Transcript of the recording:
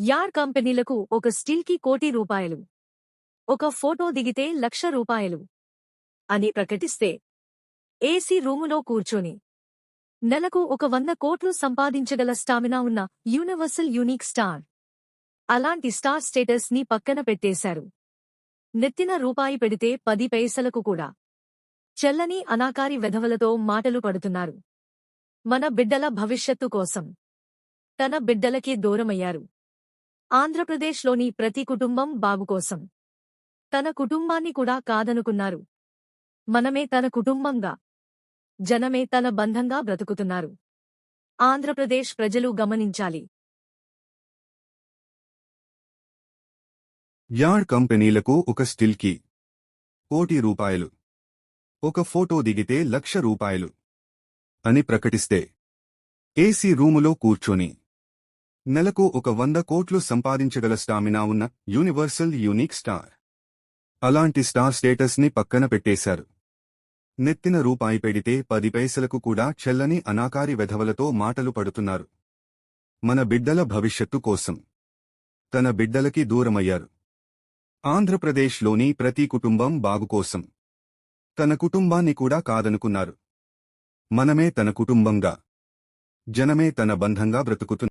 యార్ కంపెనీలకు ఒక స్టీల్కి కోటి రూపాయలు. ఒక ఫోటో దిగితే లక్ష రూపాయలు. అని ప్రకటిస్తే ఏసీ రూములో కూర్చొని నెలకు ఒక వంద కోట్లు సంపాదించగల స్టామినా ఉన్న యూనివర్సల్ యూనిక్ స్టార్. అలాంటి స్టార్ స్టేటస్ని పక్కన పెట్టేశారు. నెత్తిన రూపాయి పెడితే పది పైసలకు కూడా. చెల్లని అనాకారి వెధవలతో మాటలు పడుతున్నారు. మన బిడ్డల భవిష్యత్తు కోసం. తన బిడ్డలకి దూరమయ్యారు. ఆంధ్రప్రదేశ్లోని ప్రతి కుటుంబం బాగుకోసం తన కుటుంబాన్ని కూడా కాదనుకున్నారు. మనమే తన కుటుంబంగా జనమే తన బంధంగా బ్రతుకుతున్నారు. ఆంధ్రప్రదేశ్ ప్రజలు గమనించాలి. యాడ్ కంపెనీలకు ఒక స్టిల్కి కోటి రూపాయలు. ఒక ఫోటో దిగితే లక్ష రూపాయలు అని ప్రకటిస్తే ఏసీ రూములో కూర్చొని నెలకు ఒక వంద కోట్లు సంపాదించగల స్టామినా ఉన్న యూనివర్సల్ యూనిక్ స్టార్. అలాంటి స్టార్ స్టేటస్ని పక్కన పెట్టేశారు. నెత్తిన రూపాయి పెడితే పది పైసలకు కూడా చెల్లని అనాకారి వెధవలతో మాటలు పడుతున్నారు. మన బిడ్డల భవిష్యత్తు కోసం. తన బిడ్డలకి దూరమయ్యారు. ఆంధ్రప్రదేశ్లోని ప్రతి కుటుంబం బాగుకోసం తన కుటుంబాన్ని కూడా కాదనుకున్నారు. మనమే తన కుటుంబంగా. జనమే తన బంధంగా బ్రతుకుతున్నారు